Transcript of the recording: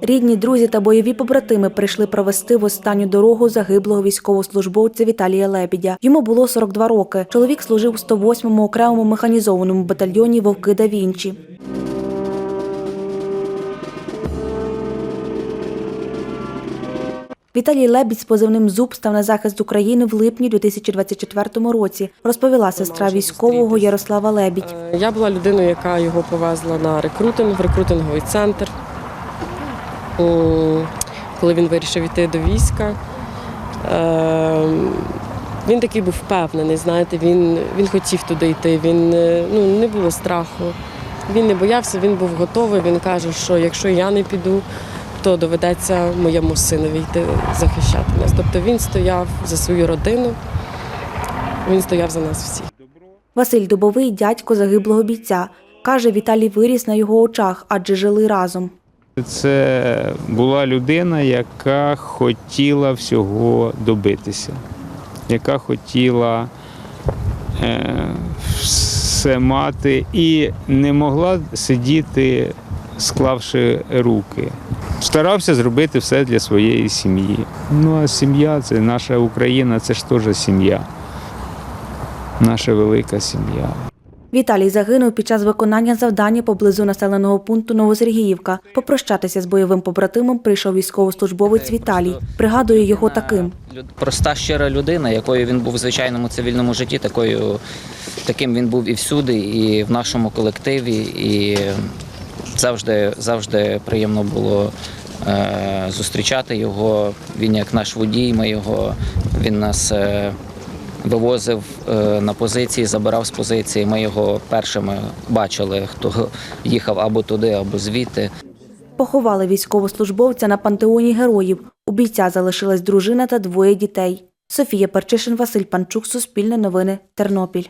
Рідні, друзі та бойові побратими прийшли провести в останню дорогу загиблого військовослужбовця Віталія Лебідя. Йому було 42 роки. Чоловік служив у 108-му окремому механізованому батальйоні Вовки да Вінчі. Віталій Лебідь з позивним ЗУБ став на захист України в липні 2024 році, розповіла сестра військового Ярослава Лебідь. Я була людиною, яка його повезла на рекрутинг, в рекрутинговий центр. Коли він вирішив йти до війська. Е, Він такий був впевнений, знаєте, він, він хотів туди йти, він, е, ну, не було страху. Він не боявся, він був готовий. Він каже, що якщо я не піду, то доведеться моєму синові йти захищати нас. Тобто він стояв за свою родину, він стояв за нас всіх. Василь Дубовий, дядько загиблого бійця. Каже, Віталій виріс на його очах, адже жили разом. Це була людина, яка хотіла всього добитися, яка хотіла е, все мати і не могла сидіти, склавши руки. Старався зробити все для своєї сім'ї. Ну а сім'я це наша Україна, це ж теж сім'я. Наша велика сім'я. Віталій загинув під час виконання завдання поблизу населеного пункту Новосергіївка. Попрощатися з бойовим побратимом прийшов військовослужбовець Віталій. Пригадує його таким. Проста щира людина, якою він був в звичайному цивільному житті, такою, таким він був і всюди, і в нашому колективі. І завжди, завжди приємно було е, зустрічати його. Він як наш водій, ми його, він нас вивозив е, на позиції, забирав з позиції. Ми його першими бачили, хто їхав або туди, або звідти. Поховали військовослужбовця на пантеоні героїв. У бійця залишилась дружина та двоє дітей. Софія Перчишин, Василь Панчук, Суспільне новини, Тернопіль.